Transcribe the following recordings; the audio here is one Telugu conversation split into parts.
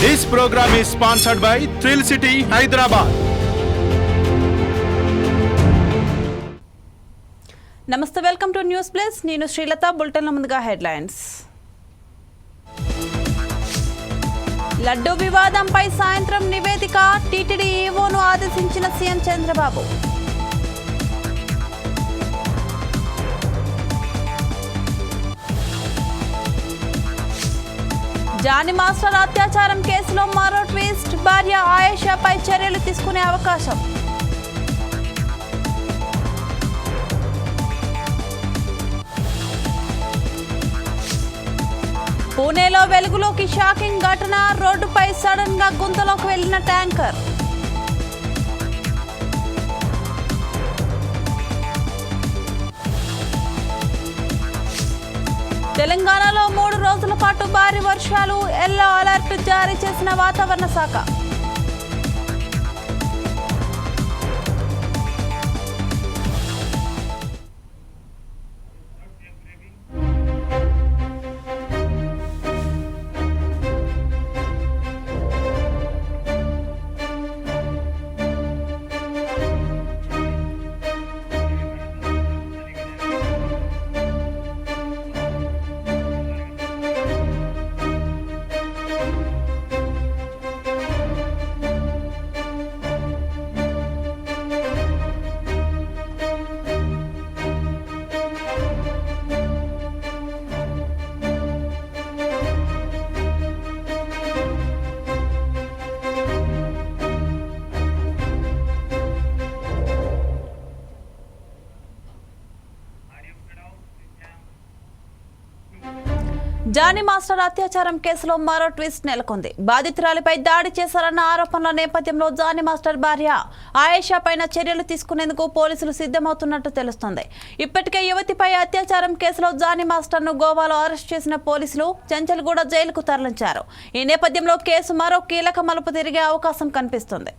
This programme is sponsored by Thrill City Hyderabad నమస్తే వెల్కమ్ టు న్యూస్ ప్లస్ నేను శ్రీలత బులెటిన్ల ముందుగా హెడ్లైన్స్ లడ్డూ వివాదంపై సాయంత్రం నివేదిక టీటీడీ ఈవోను ఆదేశించిన సీఎం చంద్రబాబు. జాని మాస్టర్ అత్యాచారం కేసులో మరో ట్విస్ట్. భార్య ఆయేషాపై చర్యలు తీసుకునే అవకాశం. పూణేలో వెలుగులోకి షాకింగ్ ఘటన. రోడ్డుపై సడన్గా గుంతలోకి వెళ్ళిన ట్యాంకర్. తెలంగాణలో మూడు రోజుల పాటు భారీ వర్షాలు ఎల్లో అలర్ట్ జారీ చేసిన వాతావరణ శాఖ. జానీ మాస్టర్ అత్యాచారం కేసులో మరో ట్విస్ట్ నెలకొంది. బాధితురాలిపై దాడి చేశారన్న ఆరోపణల నేపథ్యంలో జానీ మాస్టర్ భార్య ఆయేషా పైన చర్యలు తీసుకునేందుకు పోలీసులు సిద్ధమవుతున్నట్టు తెలుస్తోంది. ఇప్పటికే యువతిపై అత్యాచారం కేసులో జానీ మాస్టర్ను గోవాలో అరెస్ట్ చేసిన పోలీసులు చెంచల్గూడ జైలుకు తరలించారు. ఈ నేపథ్యంలో కేసు మరో కీలక మలుపు తిరిగే అవకాశం కనిపిస్తుంది.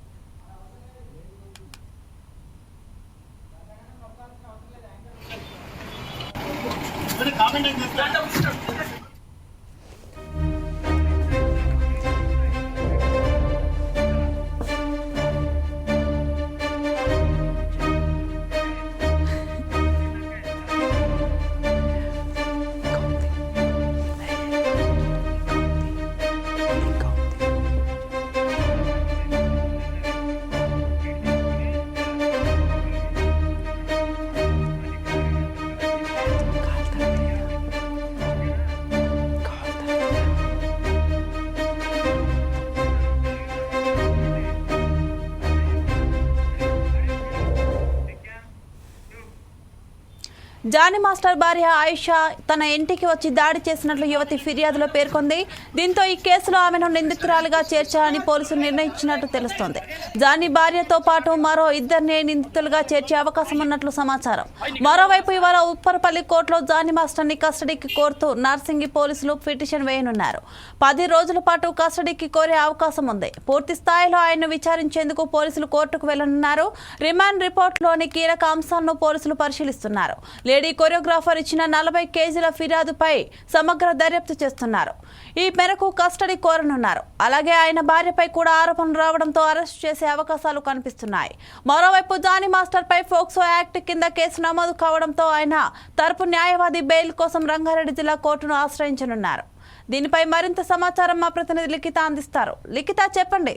జానీ మాస్టర్ భార్య ఆయిషా తన ఇంటికి వచ్చి దాడి చేసినట్లు యువతి ఫిర్యాదులో పేర్కొంది. దీంతో ఈ కేసులో ఆమెను నిందితురాలిగా చేర్చాలని పోలీసులు నిర్ణయించినట్టు తెలుస్తోంది. జానీ భార్యతో పాటు మరో ఇద్దరిని నిందితులుగా చేర్చే అవకాశం ఉన్నట్లు సమాచారం. మరోవైపు ఇవాళ ఉప్పరపల్లి కోర్టులో జానీ మాస్టర్ని కస్టడీకి కోరుతూ నార్సింగి పోలీసులు పిటిషన్ వేయనున్నారు. పది రోజుల పాటు కస్టడీకి కోరే అవకాశం ఉంది. పూర్తి స్థాయిలో ఆయన్ను విచారించేందుకు పోలీసులు కోర్టుకు వెళ్ళనున్నారు రిమాండ్ రిపోర్ట్లోని కీలక అంశాలను పోలీసులు పరిశీలిస్తున్నారు. లేడీ కొరియోగ్రాఫర్ ఇచ్చిన నలభై కేజీల ఫిర్యాదుపై సమగ్ర దర్యాప్తు చేస్తున్నారు. ఈ మేరకు కస్టడీ కోరనున్నారు. అలాగే ఆయన భార్యపై కూడా ఆరోపణలు రావడంతో అరెస్ట్ చేసే అవకాశాలు కనిపిస్తున్నాయి. మరోవైపు జానీ మాస్టర్పై ఫోక్సో యాక్ట్ కింద కేసు నమోదు కావడంతో ఆయన తరపు న్యాయవాది బెయిల్ కోసం రంగారెడ్డి జిల్లా కోర్టును ఆశ్రయించనున్నారు. దీనిపై మరింత సమాచారం మా ప్రతినిధి లిఖిత అందిస్తారు. లిఖిత చెప్పండి.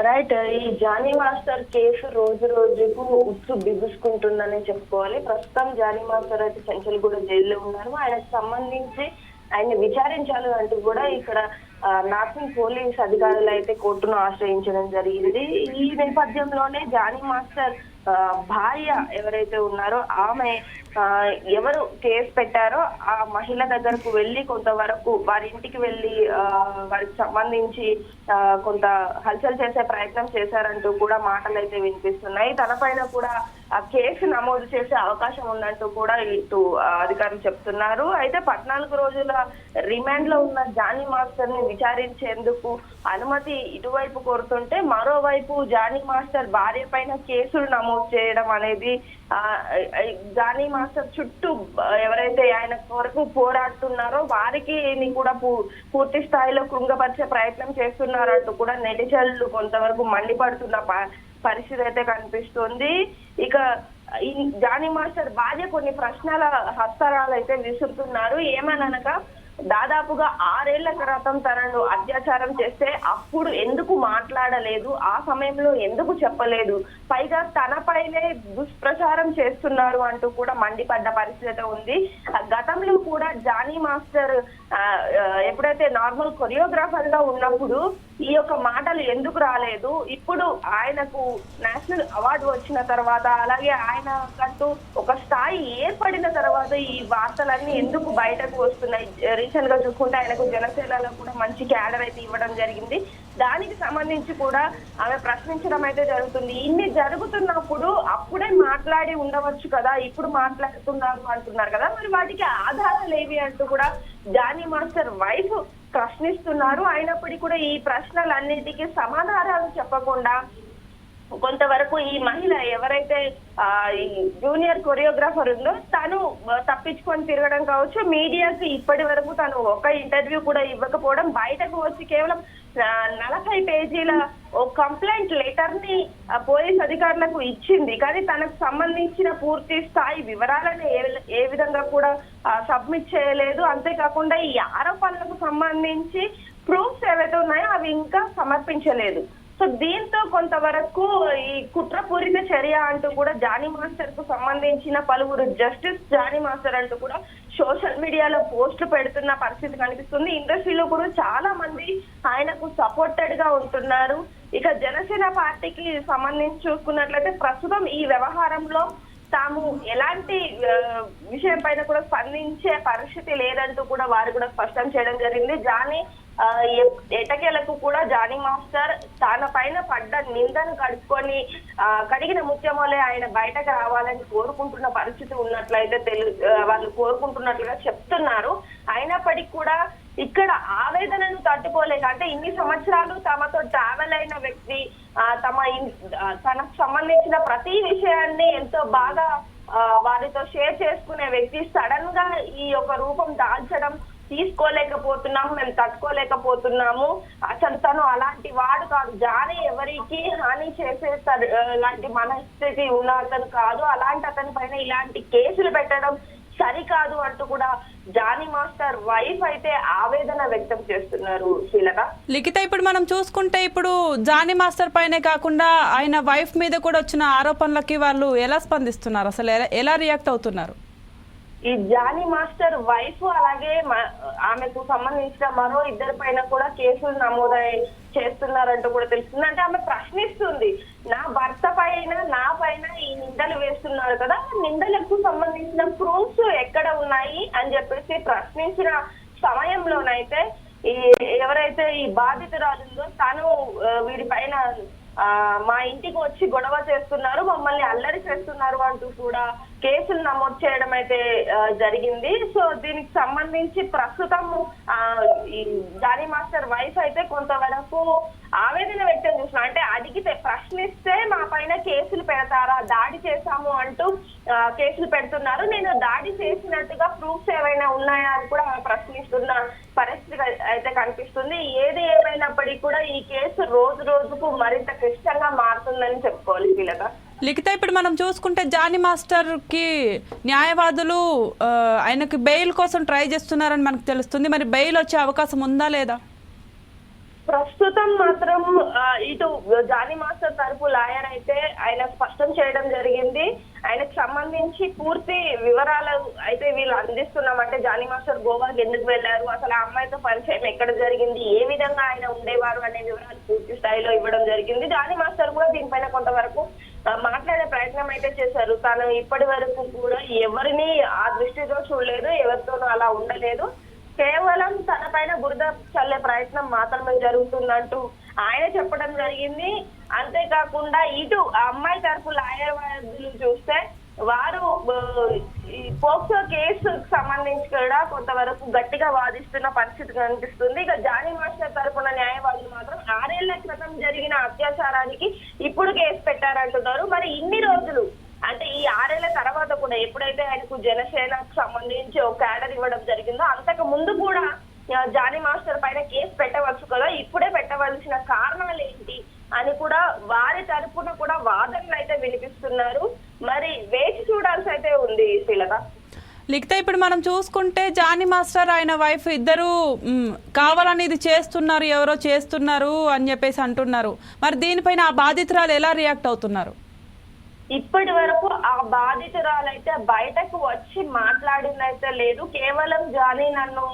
రైట్ ఈ జానీ మాస్టర్ కేసు రోజు రోజుకు ఉచ్చు బిగుసుకుంటుందని చెప్పుకోవాలి. ప్రస్తుతం జానీ మాస్టర్ అయితే చెంచల్గూడ జైల్లో ఉన్నారు. ఆయనకు సంబంధించి ఆయన్ని విచారించాలి అంటూ కూడా ఇక్కడ ఆ, నార్సింగ్ పోలీస్ అధికారులు అయితే కోర్టును ఆశ్రయించడం జరిగింది. ఈ నేపథ్యంలోనే జానీ మాస్టర్ భార్య ఎవరైతే ఉన్నారో ఆమె ఆ, ఎవరు కేసు పెట్టారో ఆ మహిళ దగ్గరకు వెళ్ళి కొంతవరకు వారి ఇంటికి వెళ్ళి ఆ, వారికి సంబంధించి ఆ, కొంత హల్చల్ చేసే ప్రయత్నం చేశారంటూ కూడా మాటలు అయితే వినిపిస్తున్నాయి. తన పైన కూడా కేసు నమోదు చేసే అవకాశం ఉందంటూ కూడా ఇటు అధికారులు చెప్తున్నారు. అయితే పద్నాలుగు రోజుల రిమాండ్లో ఉన్న జానీ మాస్టర్ని విచారించేందుకు అనుమతి ఇటువైపు కోరుతుంటే మరోవైపు జానీ మాస్టర్ భార్య పైన కేసులు నమోదు చేయడం అనేది జానీ మాస్టర్ చుట్టూ ఎవరైతే ఆయన వరకు పోరాడుతున్నారో వారికి ని కూడా పూ- పూర్తి స్థాయిలో కృంగపరిచే ప్రయత్నం చేస్తున్నారంటూ కూడా నెటిజన్లు కొంతవరకు మండిపడుతున్న పరిస్థితి అయితే కనిపిస్తుంది. ఇక ఈ జానీ మాస్టర్ భార్య కొన్ని ప్రశ్నల హస్తరాలు అయితే విసురుతున్నారు. ఏమనగా దాదాపుగా ఆరేళ్ళ క్రితం తనను అత్యాచారం చేస్తే అప్పుడు ఎందుకు మాట్లాడలేదు? ఆ సమయంలో ఎందుకు చెప్పలేదు? పైగా తనపైనే దుష్ప్రచారం చేస్తున్నారు అంటూ కూడా మండిపడ్డ పరిస్థితి ఉంది. ఆ గతంలో కూడా జానీ మాస్టర్ ఆ, ఎప్పుడైతే నార్మల్ కొరియోగ్రాఫర్గా ఉన్నప్పుడు ఈ యొక్క మాటలు ఎందుకు రాలేదు? ఇప్పుడు ఆయనకు నేషనల్ అవార్డు వచ్చిన తర్వాత అలాగే ఆయన కంటూ ఒక స్థాయి ఏర్పడిన తర్వాత ఈ వార్తలన్నీ ఎందుకు బయటకు వస్తున్నాయి? రీసెంట్గా చూసుకుంటే ఆయనకు జనసేనలో కూడా మంచి క్యాడర్ అయితే ఇవ్వడం జరిగింది. దానికి సంబంధించి కూడా ఆమె ప్రశ్నించడం అయితే జరుగుతుంది. ఇన్ని జరుగుతున్నప్పుడు అప్పుడే మాట్లాడి ఉండవచ్చు కదా ఇప్పుడు మాట్లాడుతున్నారు అంటున్నారు కదా. మరి వాటికి ఆధారాలు ఏవి అంటూ కూడా జానీ మాస్టర్ వైఫ్ ప్రశ్నిస్తున్నారు. అయినప్పటికీ కూడా ఈ ప్రశ్నలన్నిటికీ సమాధానాలు చెప్పకుండా వరకు ఈ మహిళ ఎవరైతే ఆ, ఈ జూనియర్ కొరియోగ్రాఫర్ ఉందో తను తప్పించుకొని తిరగడం కావచ్చు. మీడియాకి ఇప్పటి వరకు తను ఒక ఇంటర్వ్యూ కూడా ఇవ్వకపోవడం బయటకు వచ్చి కేవలం నలభై పేజీల ఓ కంప్లైంట్ లెటర్ని పోలీస్ అధికారులకు ఇచ్చింది. కానీ తనకు సంబంధించిన పూర్తి స్థాయి వివరాలను ఏ ఏ విధంగా కూడా సబ్మిట్ చేయలేదు. అంతేకాకుండా ఈ ఆరోపణలకు సంబంధించి ప్రూఫ్స్ ఏవైతే ఉన్నాయో అవి ఇంకా సమర్పించలేదు. సో దీంతో కొంతవరకు ఈ కుట్రపూరిత చర్య అంటూ కూడా జానీ మాస్టర్కు సంబంధించిన పలువురు జస్టిస్ జానీ మాస్టర్ అంటూ కూడా సోషల్ మీడియాలో పోస్టులు పెడుతున్న పరిస్థితి కనిపిస్తుంది. ఇండస్ట్రీలో కూడా చాలా మంది ఆయనకు సపోర్టెడ్గా ఉంటున్నారు. ఇక జనసేన పార్టీకి సంబంధించి చూసుకున్నట్లయితే ప్రస్తుతం ఈ వ్యవహారంలో తాము ఎలాంటి విషయం పైన కూడా స్పందించే పరిస్థితి లేదంటూ కూడా వారు కూడా స్పష్టం చేయడం జరిగింది. జానీ ఎటకేలకు కూడా జానీ మాస్టర్ తన పైన పడ్డ నిందను కడుక్కొని ఆ, కడిగిన ముత్యమోలే ఆయన బయటకు రావాలని కోరుకుంటున్న పరిస్థితి ఉన్నట్లయితే తెలు వాళ్ళు కోరుకుంటున్నట్లుగా చెప్తున్నారు. అయినప్పటికీ కూడా ఇక్కడ ఆవేదనను తట్టుకోలేక అంటే ఇన్ని సంవత్సరాలు తమతో ట్రావెల్ అయిన వ్యక్తి ఆ, తమ తనకు సంబంధించిన ప్రతి విషయాన్ని ఎంతో బాగా వారితో షేర్ చేసుకునే వ్యక్తి సడన్గా ఈ యొక్క రూపం దాల్చడం తీసుకోలేకపోతున్నాము మేము తట్టుకోలేకపోతున్నాము. అసలు తను అలాంటి వాడు కాదు. జాని ఎవరికి హాని చేసే లాంటి మనస్థితి ఉన్న అతను కాదు. అలాంటి అతని పైన ఇలాంటి కేసులు పెట్టడం సరికాదు అంటూ కూడా జానీ మాస్టర్ వైఫ్ అయితే ఆవేదన వ్యక్తం చేస్తున్నారు శీలక లిఖిత ఇప్పుడు మనం చూసుకుంటే ఇప్పుడు జానీ మాస్టర్ పైనే కాకుండా ఆయన వైఫ్ మీద కూడా వచ్చిన ఆరోపణలకి వాళ్ళు ఎలా స్పందిస్తున్నారు? అసలు ఎలా రియాక్ట్ అవుతున్నారు? ఈ జానీ మాస్టర్ వైఫ్ అలాగే ఆమెకు సంబంధించిన మరో ఇద్దరి పైన కూడా కేసులు నమోదై చేస్తున్నారంటూ కూడా తెలుస్తుంది. అంటే ఆమె ప్రశ్నిస్తుంది నా భర్త పైన నా పైన ఈ నిందలు వేస్తున్నారు కదా నిందలకు సంబంధించిన ప్రూఫ్స్ ఎక్కడ ఉన్నాయి అని చెప్పేసి ప్రశ్నించిన సమయంలోనైతే ఈ ఎవరైతే ఈ బాధితురాలు తను వీడి పైన మా ఇంటికి వచ్చి గొడవ చేస్తున్నారు మమ్మల్ని అల్లరి చేస్తున్నారు అంటూ కూడా కేసులు నమోదు చేయడం అయితే జరిగింది. సో దీనికి సంబంధించి ప్రస్తుతం ఆ, ఈ జానీ మాస్టర్ వైఫ్ అయితే కొంతవరకు ఆవేదన వ్యక్తం చేసిన అంటే అడిగితే ప్రశ్నిస్తే మా పైన కేసులు పెడతారా? దాడి చేశాము అంటూ కేసులు పెడుతున్నారు. నేను దాడి చేసినట్టుగా ప్రూఫ్స్ ఏమైనా ఉన్నాయా అని కూడా ప్రశ్నిస్తున్న పరిస్థితి అయితే కనిపిస్తుంది. ఏది ఏమైనప్పటికీ కూడా ఈ కేసు రోజు రోజుకు మరింత క్లిష్టంగా మారుతుందని చెప్పుకోవాలి వీళ్ళగా లిఖిత ఇప్పుడు మనం చూసుకుంటే జానీ మాస్టర్కి న్యాయవాదులు ఆయనకు ఆయనకి బెయిల్ కోసం ట్రై చేస్తున్నారని మనకు తెలుస్తుంది. మరి బెయిల్ వచ్చే అవకాశం ఉందా లేదా? ప్రస్తుతం మాత్రం ఇటు జానీ మాస్టర్ తరపు లాయర్ అయితే ఆయన స్పష్టం చేయడం జరిగింది. ఆయనకు సంబంధించి పూర్తి వివరాలు అయితే వీళ్ళు అందిస్తున్నాం అంటే జానీ మాస్టర్ గోవాకి ఎందుకు వెళ్ళారు? అసలు ఆ అమ్మాయితో పరిచయం ఎక్కడ జరిగింది? ఏ విధంగా ఆయన ఉండేవారు అనే వివరాలు పూర్తి స్థాయిలో ఇవ్వడం జరిగింది. జానీ మాస్టర్ కూడా దీనిపైన కొంతవరకు మాట్లాడే ప్రయత్నం అయితే చేశారు. తాను ఇప్పటి వరకు కూడా ఎవరిని ఆ దృష్టితో చూడలేదు ఎవరితోనూ అలా ఉండలేదు. కేవలం తన పైన బురద చల్లే ప్రయత్నం మాత్రమే జరుగుతుందంటూ ఆయన చెప్పడం జరిగింది. అంతేకాకుండా ఇటు ఆ అమ్మాయి తరపు లాయర్ వైద్యులు చూస్తే వారు పోక్సో కేసు సంబంధించి కూడా కొంతవరకు గట్టిగా వాదిస్తున్న పరిస్థితి కనిపిస్తుంది. ఇక జానీ మాస్టర్ తరపున న్యాయవాదులు మాత్రం ఆరేళ్ళ క్రితం జరిగిన అత్యాచారానికి ఇప్పుడు కేసు పెట్టారంటున్నారు. మరి ఇన్ని రోజులు అంటే ఈ ఆరేళ్ళ తర్వాత ఎప్పుడైతే ఆయనకు జనసేనకు సంబంధించి ఒక క్యాడర్ ఇవ్వడం జరిగిందో అంతకు ముందు కూడా జానీ మాస్టర్ పైన కేసు పెట్టవచ్చు కదా. ఇప్పుడే పెట్టవలసిన కారణాలు ఏంటి అని కూడా వారి తరపున కూడా వాదనలు అయితే వినిపిస్తున్నారు. మరి వేచి చూడాల్సి అయితే ఉంది శీలత లిఖిత ఇప్పుడు మనం చూసుకుంటే జానీ మాస్టర్ ఆయన వైఫ్ ఇద్దరు కావాలనేది కావాలని ఇది చేస్తున్నారు ఎవరో చేస్తున్నారు అని చెప్పేసి అంటున్నారు. మరి దీనిపైన ఆ బాధితురాలు ఎలా రియాక్ట్ అవుతున్నారు? ఇప్పటి వరకు ఆ బాధితురాలైతే బయటకు వచ్చి మాట్లాడిందైతే లేదు. కేవలం జానీ నన్ను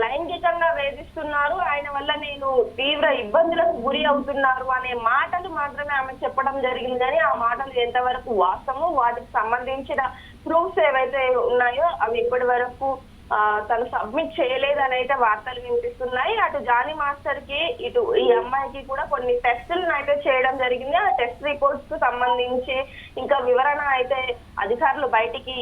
లైంగికంగా వేధిస్తున్నారు. ఆయన వల్ల నేను తీవ్ర ఇబ్బందులకు గురి అవుతున్నారు అనే మాటలు మాత్రమే ఆమె చెప్పడం జరిగిందని ఆ మాటలు ఎంతవరకు వాస్తవము వాటికి సంబంధించిన ప్రూఫ్స్ ఏవైతే ఉన్నాయో అవి ఇప్పటి వరకు తను సబ్మిట్ చేయలేదని అయితే వార్తలు వినిపిస్తున్నాయి. అటు జానీ మాస్టర్కి ఇటు ఈ అమ్మాయికి కూడా కొన్ని టెస్టులను అయితే చేయడం జరిగింది. ఆ టెస్ట్ రిపోర్ట్స్కు సంబంధించి ఇంకా వివరణ అయితే అధికారులు బయటికి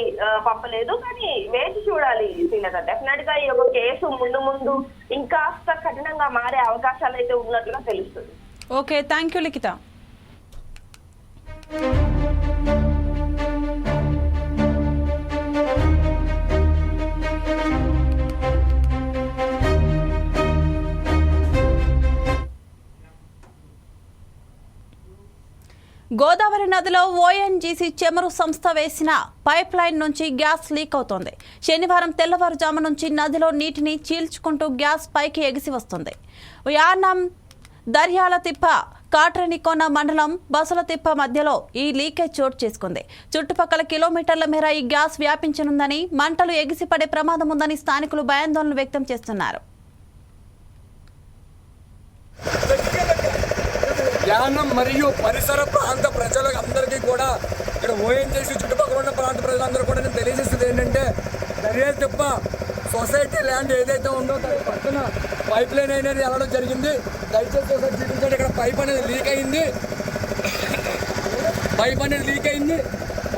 పంపలేదు. కానీ వేచి చూడాలి శ్రీలత. డెఫినెట్గా ఈ యొక్క కేసు ముందు ముందు ఇంకాస్త కఠినంగా మారే అవకాశాలు అయితే ఉన్నట్లుగా తెలుస్తుంది. Okay thank you Likhitha. Godavari నదిలో ఓఎన్జీసీ చెమరు సంస్థ వేసిన పైప్ లైన్ నుంచి గ్యాస్ లీక్ అవుతోంది. శనివారం తెల్లవారుజాము నుంచి నదిలో నీటిని చీల్చుకుంటూ గ్యాస్ పైకి ఎగిసి వస్తుంది. యానం దర్యాల తిప్ప కాట్రనికోన మండలం బసులతిప్ప మధ్యలో ఈ లీకేజ్ చోటు చేసుకుంది. చుట్టుపక్కల కిలోమీటర్ల మేర ఈ గ్యాస్ వ్యాపించనుందని మంటలు ఎగిసిపడే ప్రమాదం ఉందని స్థానికులు భయాందోళన వ్యక్తం చేస్తున్నారు. యానం మరియు పరిసర ప్రాంత ప్రజలకు అందరికీ కూడా ఇక్కడ ఓఎన్జేసి చుట్టుపక్కల ఉన్న ప్రాంత ప్రజలందరూ కూడా నేను తెలియజేస్తుంది ఏంటంటే దర్యాలు తిప్ప సొసైటీ ల్యాండ్ ఏదైతే ఉందో దాని పక్కన పైప్ లైన్ అనేది వెళ్ళడం జరిగింది. దయచేసి ఒకసారి చూపించండి ఇక్కడ పైప్ అనేది లీక్ అయింది. పైప్ అనేది లీక్ అయింది.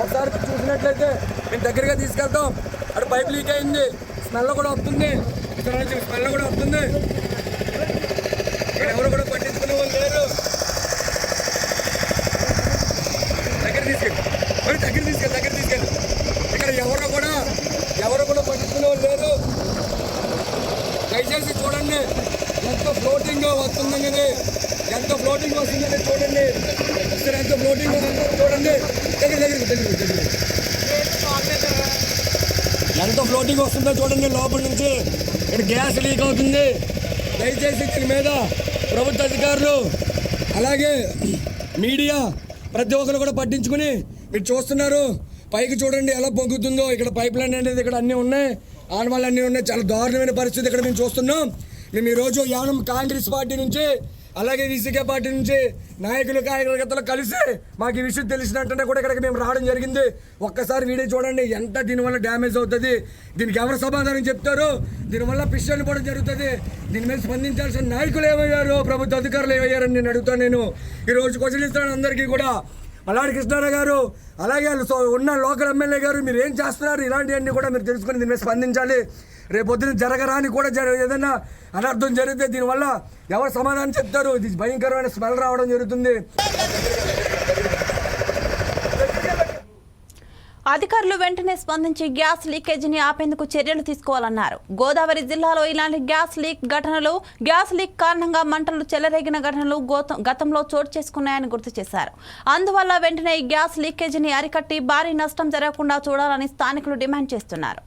ఒకసారి చూసినట్లయితే మేము దగ్గరగా తీసుకెళ్తాం. అక్కడ పైప్ లీక్ అయింది. స్మెల్ కూడా వస్తుంది. ఇక్కడ నుంచి స్మెల్ కూడా వస్తుంది. ఇక్కడ ఎవరు కూడా పట్టించుకునే వాళ్ళు లేరు దగ్గర తీసుకెళ్ళి మరి దగ్గర తీసుకెళ్ళి దగ్గర తీసుకెళ్ళి. ఇక్కడ ఎవరు కూడా ఎవరు కూడా పట్టించుకునే వాళ్ళు లేరు. దయచేసి చూడండి ఎంత ఫ్లోటింగ్ వస్తుందనేది ఎంత ఫ్లోటింగ్ వస్తుందనేది చూడండి. ఇక్కడ ఎంత ఫ్లోటింగ్ వస్తుందో చూడండి. దగ్గర దగ్గర దగ్గర దగ్గర ఎంత ఫ్లోటింగ్ వస్తుందో చూడండి లోపల నుంచి. ఇక్కడ గ్యాస్ లీక్ అవుతుంది. దయచేసి దీని మీద ప్రభుత్వ అధికారులు అలాగే మీడియా ప్రతి ఒక్కరు కూడా పట్టించుకుని మీరు చూస్తున్నారు పైకి చూడండి ఎలా పొంగుతుందో. ఇక్కడ పైప్ లైన్ అనేది ఇక్కడ అన్నీ ఉన్నాయి. ఆనవాళ్ళు అన్నీ ఉన్నాయి. చాలా దారుణమైన పరిస్థితి ఇక్కడ మేము చూస్తున్నాం. మేము ఈరోజు యానం కాంగ్రెస్ పార్టీ నుంచి అలాగే విసికే పార్టీ నుంచి నాయకులు కార్యకర్తలు కలిసి మాకు ఈ విషయం తెలిసినట్టునే కూడా ఇక్కడికి మేము రావడం జరిగింది. ఒక్కసారి వీడియో చూడండి ఎంత దీనివల్ల డ్యామేజ్ అవుతుంది. దీనికి ఎవరు సమాధానం చెప్తారు? దీనివల్ల పిస్టల్ పోవడం జరుగుతుంది. దీని మీద స్పందించాల్సిన నాయకులు ఏమయ్యారు? ప్రభుత్వ అధికారులు ఏమయ్యారని నేను అడుగుతాను నేను. ఈరోజు క్వశ్చన్ ఇస్తాను అందరికీ కూడా. మల్లాడి కృష్ణారావు గారు అలాగే సో ఉన్న లోకల్ ఎమ్మెల్యే గారు మీరు ఏం చేస్తున్నారు? ఇలాంటివన్నీ కూడా మీరు తెలుసుకొని దీని మీద స్పందించాలి. రేపు పొద్దున జరగరాని కూడా జర ఏదైనా అనర్థం జరిగితే దీనివల్ల ఎవరు సమాధానం చెప్తారు? ఇది భయంకరమైన స్మెల్ రావడం జరుగుతుంది. అధికారులు వెంటనే స్పందించి గ్యాస్ లీకేజీని ఆపేందుకు చర్యలు తీసుకోవాలన్నారు. గోదావరి జిల్లాలో ఇలాంటి గ్యాస్ లీక్ ఘటనలు గ్యాస్ లీక్ కారణంగా మంటలు చెలరేగిన ఘటనలు గతంలో చోటు చేసుకున్నాయని గుర్తు చేశారు. అందువల్ల వెంటనే ఈ గ్యాస్ లీకేజీని అరికట్టి భారీ నష్టం జరగకుండా చూడాలని స్థానికులు డిమాండ్ చేస్తున్నారు.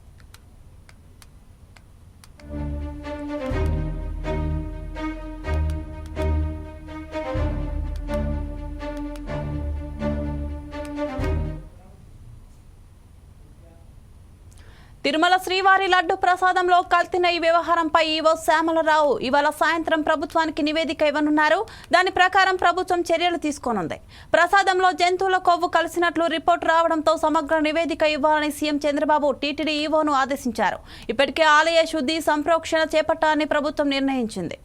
తిరుమల శ్రీవారి లడ్డు ప్రసాదంలో కల్తీన ఈ వ్యవహారంపై ఈవో శ్యామలరావు ఇవాళ సాయంత్రం ప్రభుత్వానికి నివేదిక ఇవ్వనున్నారు. దాని ప్రకారం ప్రభుత్వం చర్యలు తీసుకోనుంది. ప్రసాదంలో జంతువుల కొవ్వు కలిసినట్లు రిపోర్టు రావడంతో సమగ్ర నివేదిక ఇవ్వాలని సీఎం చంద్రబాబు టీటీడీ ఈవోను ఆదేశించారు. ఇప్పటికే ఆలయ శుద్ధి సంప్రోక్షణ చేపట్టాలని ప్రభుత్వం నిర్ణయించింది.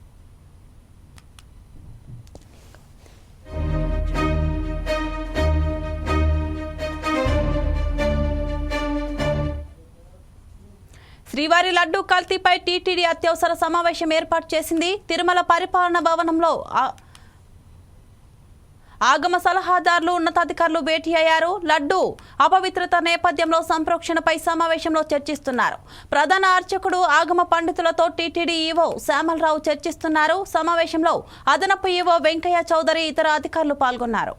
శ్రీవారి లడ్డు కల్తీపై టీటీడీ అత్యవసర సమావేశం ఏర్పాటు చేసింది. తిరుమల పరిపాలన భవనంలో ఆగమ సలహాదారులు ఉన్నతాధికారులు భేటీ అయ్యారు. లడ్డు అపవిత్రత నేపథ్యంలో సంప్రోక్షణపై సమావేశంలో చర్చిస్తున్నారు. ప్రధాన అర్చకుడు ఆగమ పండితులతో టీటీడీ ఈవో శ్యామలరావు చర్చిస్తున్నారు. సమావేశంలో అదనపు ఈవో వెంకయ్య చౌదరి ఇతర అధికారులు పాల్గొన్నారు.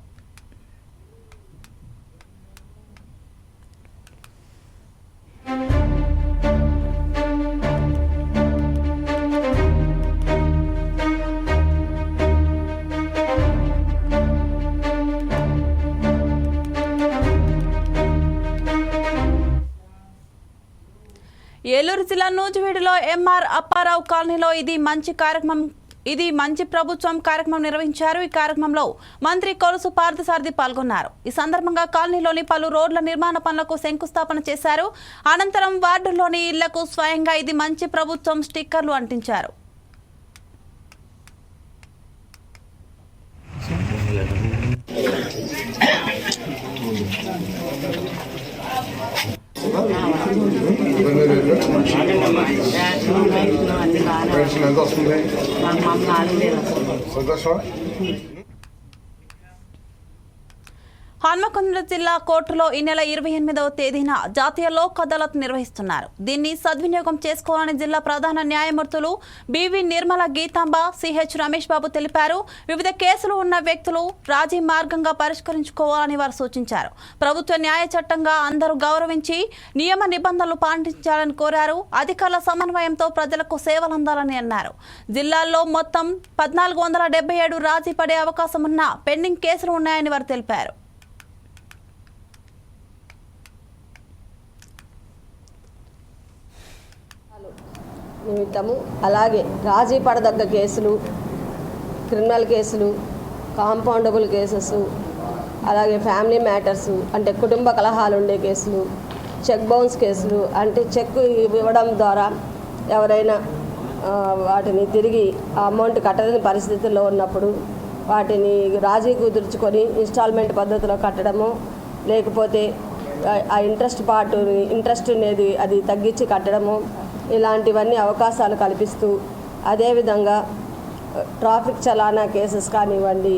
ఏలూరు జిల్లా నూజివీడులో ఎంఆర్ అప్పారావు కాలనీలో ఇది మంచి కార్యక్రమం ఇది మంచి ప్రభుత్వం కార్యక్రమం నిర్వహించారు. ఈ కార్యక్రమంలో మంత్రి కొలుసు పార్థసారథి పాల్గొన్నారు. ఈ సందర్భంగా కాలనీలోని పలు రోడ్ల నిర్మాణ పనులకు శంకుస్థాపన చేశారు. అనంతరం వార్డులోని ఇళ్ళకు స్వయంగా ఇది మంచి ప్రభుత్వం స్టిక్కర్లు అంటించారు. పెన్షన్ ఎంత వస్తుంది సంతోషం హన్మకొండ జిల్లా కోర్టులో ఈ నెల ఇరవై ఎనిమిదవ తేదీన జాతీయ లోక్ అదాలత్ నిర్వహిస్తున్నారు. దీన్ని సద్వినియోగం చేసుకోవాలని జిల్లా ప్రధాన న్యాయమూర్తులు B V Nirmala Geethamba C H Ramesh Babu తెలిపారు. వివిధ కేసులు ఉన్న వ్యక్తులు రాజీ మార్గంగా పరిష్కరించుకోవాలని వారు సూచించారు. ప్రభుత్వ న్యాయ చట్టంగా అందరూ గౌరవించి నియమ నిబంధనలు పాటించాలని కోరారు. అధికారుల సమన్వయంతో ప్రజలకు సేవలు అందాలని అన్నారు. జిల్లాల్లో మొత్తం పద్నాలుగు వందల డెబ్బై ఏడు రాజీ పడే అవకాశం ఉన్న పెండింగ్ కేసులు ఉన్నాయని వారు తెలిపారు. నిమిత్తము. అలాగే రాజీ పడదగ్గ కేసులు క్రిమినల్ కేసులు కాంపౌండబుల్ కేసెస్ అలాగే ఫ్యామిలీ మ్యాటర్స్ అంటే కుటుంబ కలహాలు ఉండే కేసులు చెక్ బౌన్స్ కేసులు అంటే చెక్ ఇవ్వడం ద్వారా ఎవరైనా వాటిని తిరిగి ఆ అమౌంట్ కట్టలేని పరిస్థితుల్లో ఉన్నప్పుడు వాటిని రాజీ కుదుర్చుకొని ఇన్స్టాల్మెంట్ పద్ధతిలో కట్టడము లేకపోతే ఆ ఇంట్రెస్ట్ పార్ట్ ఇంట్రెస్ట్ అనేది అది తగ్గించి కట్టడము ఇలాంటివన్నీ అవకాశాలు కల్పిస్తూ అదేవిధంగా ట్రాఫిక్ చలానా కేసెస్ కానివ్వండి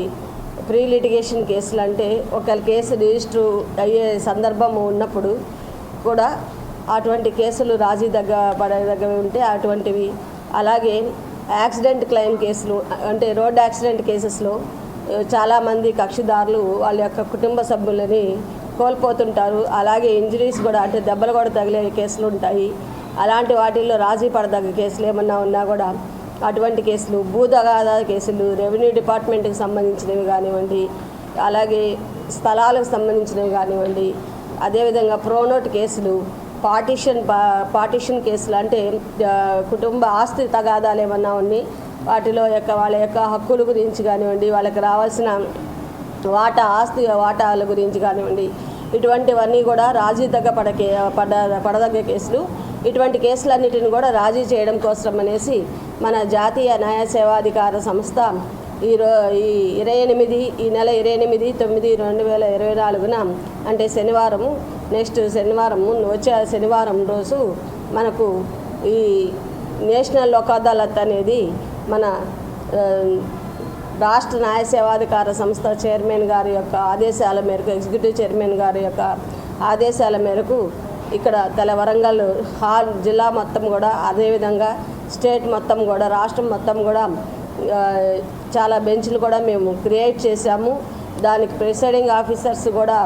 ప్రీ లిటిగేషన్ కేసులు అంటే ఒకవేళ కేసు రిజిస్టర్ అయ్యే సందర్భం ఉన్నప్పుడు కూడా అటువంటి కేసులు రాజీ దగ్గ పడే దగ్గర ఉంటే అటువంటివి. అలాగే యాక్సిడెంట్ క్లెయిమ్ కేసులు అంటే రోడ్ యాక్సిడెంట్ కేసెస్లో చాలామంది కక్షిదారులు వాళ్ళ యొక్క కుటుంబ సభ్యులని కోల్పోతుంటారు. అలాగే ఇంజరీస్ కూడా అంటే దెబ్బలు కూడా తగిలే కేసులు ఉంటాయి. అలాంటి వాటిల్లో రాజీ పడదగ్గ కేసులు ఏమన్నా ఉన్నా కూడా అటువంటి కేసులు భూతగాద కేసులు రెవెన్యూ డిపార్ట్మెంట్కి సంబంధించినవి కానివ్వండి అలాగే స్థలాలకు సంబంధించినవి కానివ్వండి అదేవిధంగా ప్రోనోట్ కేసులు పార్టిషన్ పా- పార్టిషన్ కేసులు అంటే కుటుంబ ఆస్తి తగాదాలు ఏమన్నా ఉన్నాయి వాటిలో యొక్క వాళ్ళ యొక్క హక్కుల గురించి కానివ్వండి వాళ్ళకి రావాల్సిన వాటా ఆస్తి వాటాల గురించి కానివ్వండి ఇటువంటివన్నీ కూడా రాజీ దగ్గ పడకే పడ పడదగ్గ కేసులు ఇటువంటి కేసులన్నిటిని కూడా రాజీ చేయడం కోసం అనేసి మన జాతీయ న్యాయ సేవాధికార సంస్థ ఈ రో ఈ ఇరవై ఎనిమిది ఈ నెల ఇరవై ఎనిమిది తొమ్మిది రెండు వేల ఇరవై నాలుగున అంటే శనివారం నెక్స్ట్ శనివారము వచ్చే శనివారం రోజు మనకు ఈ నేషనల్ లోక్ అదాలత్ అనేది మన రాష్ట్ర న్యాయ సేవాధికార సంస్థ చైర్మన్ గారి యొక్క ఆదేశాల మేరకు ఎగ్జిక్యూటివ్ చైర్మన్ గారి యొక్క ఆదేశాల మేరకు ఇక్కడ తెల వరంగల్ హాల్ జిల్లా మొత్తం కూడా అదేవిధంగా స్టేట్ మొత్తం కూడా రాష్ట్రం మొత్తం కూడా చాలా బెంచ్లు కూడా మేము క్రియేట్ చేశాము. దానికి ప్రిసైడింగ్ ఆఫీసర్స్ కూడా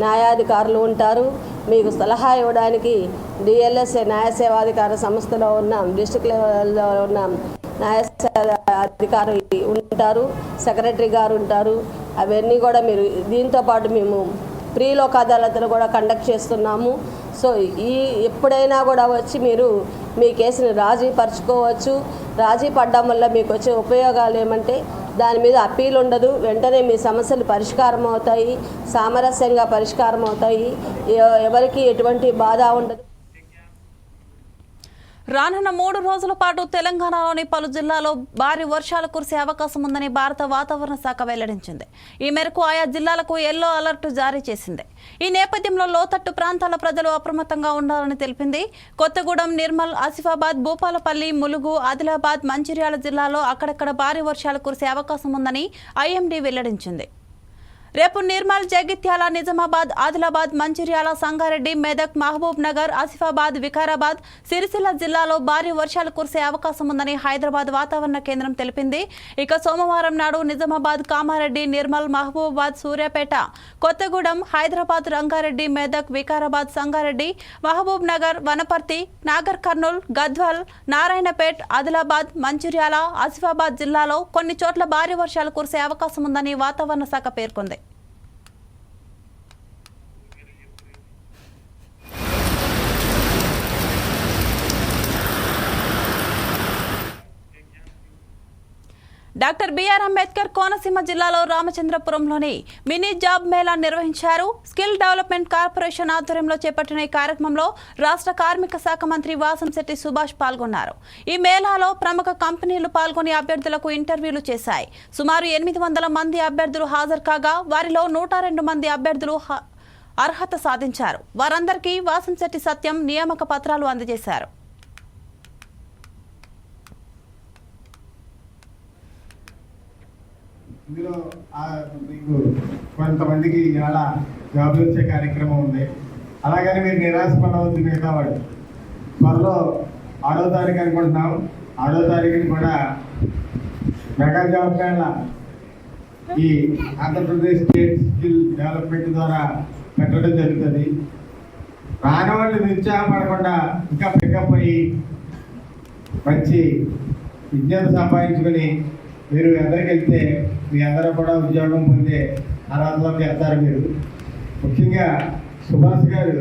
న్యాయాధికారులు ఉంటారు. మీకు సలహా ఇవ్వడానికి డిఎల్ఎస్ఏ న్యాయ సేవాధికార సంస్థలో ఉన్న డిస్టిక్ లెవెల్లో ఉన్న న్యాయ అధికారి ఉంటారు సెక్రటరీ గారు ఉంటారు. అవన్నీ కూడా మీరు దీంతో పాటు మేము ప్రీ లోక్ కూడా కండక్ట్ చేస్తున్నాము. సో ఈ ఎప్పుడైనా కూడా వచ్చి మీరు మీ కేసుని రాజీ పరచుకోవచ్చు. రాజీ పడ్డం వల్ల మీకు వచ్చే ఉపయోగాలు ఏమంటే దాని మీద అప్పీల్ ఉండదు. వెంటనే మీ సమస్యలు పరిష్కారం అవుతాయి సామరస్యంగా పరిష్కారం అవుతాయి ఎవరికి ఎటువంటి బాధ ఉండదు. రానున్న మూడు రోజుల పాటు తెలంగాణలోని పలు జిల్లాల్లో భారీ వర్షాలు కురిసే అవకాశం ఉందని భారత వాతావరణ శాఖ వెల్లడించింది. ఈ మేరకు ఆయా జిల్లాలకు ఎల్లో అలర్ట్ జారీ చేసింది. ఈ నేపథ్యంలో లోతట్టు ప్రాంతాల ప్రజలు అప్రమత్తంగా ఉండాలని తెలిపింది. కొత్తగూడెం నిర్మల్ ఆసిఫాబాద్ భూపాలపల్లి ములుగు ఆదిలాబాద్ మంచిర్యాల జిల్లాలో అక్కడక్కడ భారీ వర్షాలు కురిసే అవకాశం ఉందని ఐఎండీ వెల్లడించింది. రేపు నిర్మల్ జగిత్యాల నిజామాబాద్ ఆదిలాబాద్ మంచిర్యాల సంగారెడ్డి మెదక్ మహబూబ్ నగర్ ఆసిఫాబాద్ వికారాబాద్ సిరిసిల్ల జిల్లాలో భారీ వర్షాలు కురిసే అవకాశం ఉందని హైదరాబాద్ వాతావరణ కేంద్రం తెలిపింది. ఇక సోమవారం నాడు నిజామాబాద్ కామారెడ్డి నిర్మల్ మహబూబాబాద్ సూర్యాపేట కొత్తగూడెం హైదరాబాద్ రంగారెడ్డి మెదక్ వికారాబాద్ సంగారెడ్డి మహబూబ్ నగర్ వనపర్తి నాగర్ కర్నూల్ గద్వాల్ నారాయణపేట్ ఆదిలాబాద్ మంచిర్యాల ఆసిఫాబాద్ జిల్లాలో కొన్ని చోట్ల భారీ వర్షాలు కురిసే అవకాశం ఉందని వాతావరణ శాఖ పేర్కొంది. డాక్టర్ బిఆర్ అంబేద్కర్ కోనసీమ జిల్లాలో రామచంద్రపురంలోని మినీ జాబ్ మేళా నిర్వహించారు. స్కిల్ డెవలప్మెంట్ కార్పొరేషన్ ఆధ్వర్యంలో చేపట్టిన ఈ కార్యక్రమంలో రాష్ట్ర కార్మిక శాఖ మంత్రి వాసంశెట్టి సుభాష్ పాల్గొన్నారు. ఈ మేళాలో ప్రముఖ కంపెనీలు పాల్గొని అభ్యర్థులకు ఇంటర్వ్యూలు చేశాయి. సుమారు ఎనిమిది వందల మంది అభ్యర్థులు హాజరు కాగా వారిలో నూట రెండు మంది అభ్యర్థులు అర్హత సాధించారు. వారందరికీ వాసంశెట్టి సత్యం నియామక పత్రాలు అందజేశారు. ఇందులో మీకు కొంతమందికి ఇవాళ జాబులు వచ్చే కార్యక్రమం ఉంది. అలాగని మీరు నిరాశపడవద్దు మిగతా వాడు త్వరలో ఆరో తారీఖు అనుకుంటున్నాం. ఆరో తారీఖుని కూడా మెగా జాబ్ మేళ. ఈ ఆంధ్రప్రదేశ్ స్టేట్ స్కిల్ డెవలప్మెంట్ ద్వారా పెట్టడం జరుగుతుంది. రాని వాళ్ళు నిరుత్సాహపడకుండా ఇంకా పికప్ అయ్యి మంచి విజ్ఞానం సంపాదించుకొని మీరు ఎదరికి వెళ్తే మీ అందరూ కూడా ఉద్యోగం పొందే అర్హతలోకి వెళ్తారు మీరు. ముఖ్యంగా సుభాష్ గారు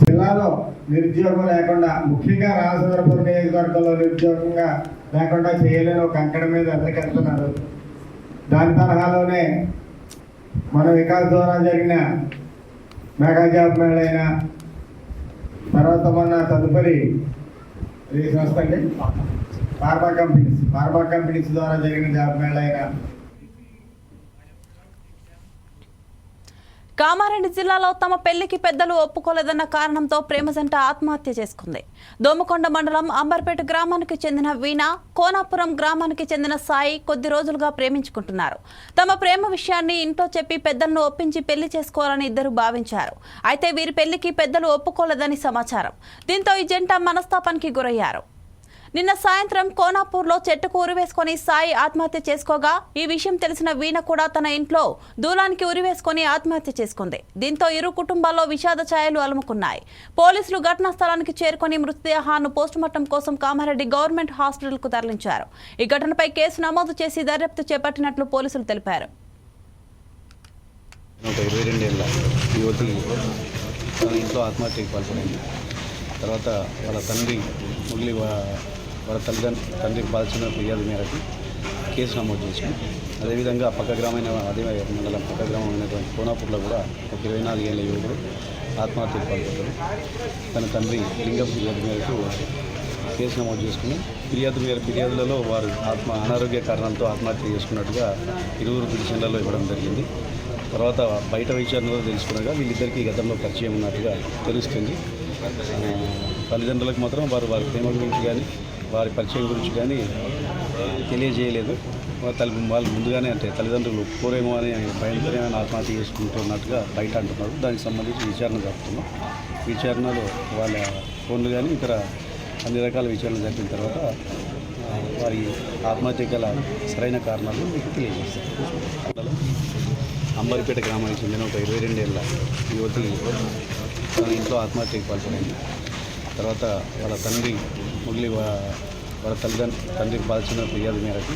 జిల్లాలో నిరుద్యోగం లేకుండా ముఖ్యంగా రాజనగరపురం నియోజకవర్గంలో నిరుద్యోగంగా లేకుండా చేయలేని ఒక అంకడం మీద ఎదరికి వెళ్తున్నారు. దాని తరహాలోనే మన వికాస్ ద్వారా జరిగిన మెగా జాబ్ తర్వాత మొన్న తదుపరి సంస్థ అండి? ఫార్మా కంపెనీస్ ఫార్మా కంపెనీస్ ద్వారా జరిగిన జాబ్ మేళ అయినా కామారెడ్డి జిల్లాలో తమ పెళ్ళికి పెద్దలు ఒప్పుకోలేదన్న కారణంతో ప్రేమ జంట ఆత్మహత్య చేసుకుంది. దోమకొండ మండలం అంబర్పేట గ్రామానికి చెందిన వీణ కోనాపురం గ్రామానికి చెందిన సాయి కొద్ది రోజులుగా ప్రేమించుకుంటున్నారు. తమ ప్రేమ విషయాన్ని ఇంట్లో చెప్పి పెద్దలను ఒప్పించి పెళ్ళి చేసుకోవాలని ఇద్దరు భావించారు. అయితే వీరి పెళ్ళికి పెద్దలు ఒప్పుకోలేదని సమాచారం. దీంతో ఈ జంట మనస్తాపానికి గురయ్యారు. నిన్న సాయంత్రం కోనాపూర్లో చెట్టుకు ఉరివేసుకొని సాయి ఆత్మహత్య చేసుకోగా ఈ విషయం తెలిసిన వీణ కూడా తన ఇంట్లో దూలానికి ఉరివేసుకొని ఆత్మహత్య చేసుకుంది. దీంతో ఇరు కుటుంబాల్లో విషాద ఛాయలు అలుముకున్నాయి. పోలీసులు ఘటనా స్థలానికి చేరుకుని మృతదేహాన్ని పోస్టుమార్టం కోసం కామారెడ్డి గవర్నమెంట్ హాస్పిటల్కు తరలించారు. ఈ ఘటనపై కేసు నమోదు చేసి దర్యాప్తు చేపట్టినట్లు పోలీసులు తెలిపారు. ఒక ఇరవై రెండేళ్ళ తన ఇంట్లో ఆత్మహత్యకి పాల్పడింది. తర్వాత వాళ్ళ తండ్రి మురళి వాళ్ళ తల్లిదండ్రులు తండ్రికి పాల్చిన ఫిర్యాదు మేరకు కేసు నమోదు చేసింది అదేవిధంగా పక్క గ్రామైన అదే మండలం పక్క గ్రామం అయినటువంటి కోనాపూర్లో కూడా ఒక ఇరవై నాలుగేళ్ళ యువకుడు ఆత్మహత్యకు పాల్పడ్డాడు. తన తండ్రి లింగం ఫిర్యాదు మేరకు కేసు నమోదు చేసుకుని ఫిర్యాదు మేర ఫిర్యాదులలో వారు ఆత్మ అనారోగ్య కారణాలతో ఆత్మహత్య చేసుకున్నట్టుగా ఇరువురు పిటిషన్లలో ఇవ్వడం జరిగింది. తర్వాత బయట విచారణలో తెలుసుకునగా వీళ్ళిద్దరికీ గతంలో పరిచయం ఉన్నట్టుగా తెలుస్తుంది. తల్లిదండ్రులకు మాత్రం వారు వారి ప్రేమ గురించి కానీ వారి పరిచయం గురించి కానీ తెలియజేయలేదు. తల్లి వాళ్ళు ముందుగానే అంటే తల్లిదండ్రులు ఒప్పుకోరేమో అని భయంతోనే ఆయన ఆత్మహత్య చేసుకుంటున్నట్టుగా బయట అంటున్నారు. దానికి సంబంధించి విచారణ జరుపుతున్నాం. విచారణలో వాళ్ళ ఫోన్లు కానీ ఇతర అన్ని రకాల విచారణ జరిపిన తర్వాత వారి ఆత్మహత్య గల సరైన కారణాలు మీకు తెలియజేస్తారు అంబరిపేట గ్రామానికి చెందిన ఒక ఇరవై రెండేళ్ళ యువతి తన ఇంట్లో ఆత్మహత్యకు పాల్పడింది. తర్వాత వాళ్ళ తండ్రి మురళి వాళ్ళ తల్లిదండ్రులు తండ్రికి బాల్చిన ఫిర్యాదు మేరకు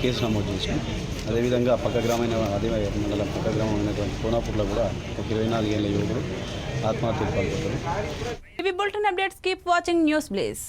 కేసు నమోదు చేసింది అదేవిధంగా పక్క గ్రామైన అదే మండలం పక్క గ్రామం అయినటువంటి కోనాపూర్లో కూడా ఒక ఇరవై నాలుగేళ్ళ యువకుడు ఆత్మహత్యకు పాల్పడ్డాడు. Bulletin updates keep watching news please